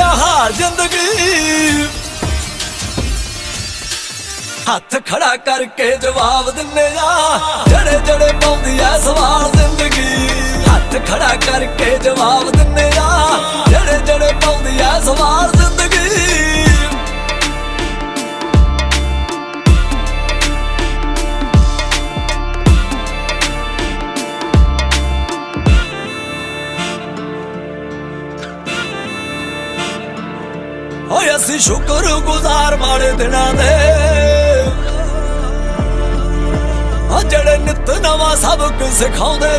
ਸਵਾਰ ਜ਼ਿੰਦਗੀ। ਹੱਥ ਖੜਾ ਕਰਕੇ ਜਵਾਬ ਦਿੰਨੇ ਆ ਜਿਹੜੇ ਓਏ ਅਸੀਂ ਸ਼ੁਕਰ ਗੁਜ਼ਾਰ ਮਾੜੇ ਦਿਨਾਂ ਦੇ। ਆ ਜਿਹੜੇ ਨਿਤ ਨਵਾਂ ਸਬਕ ਸਿਖਾਉਂਦੇ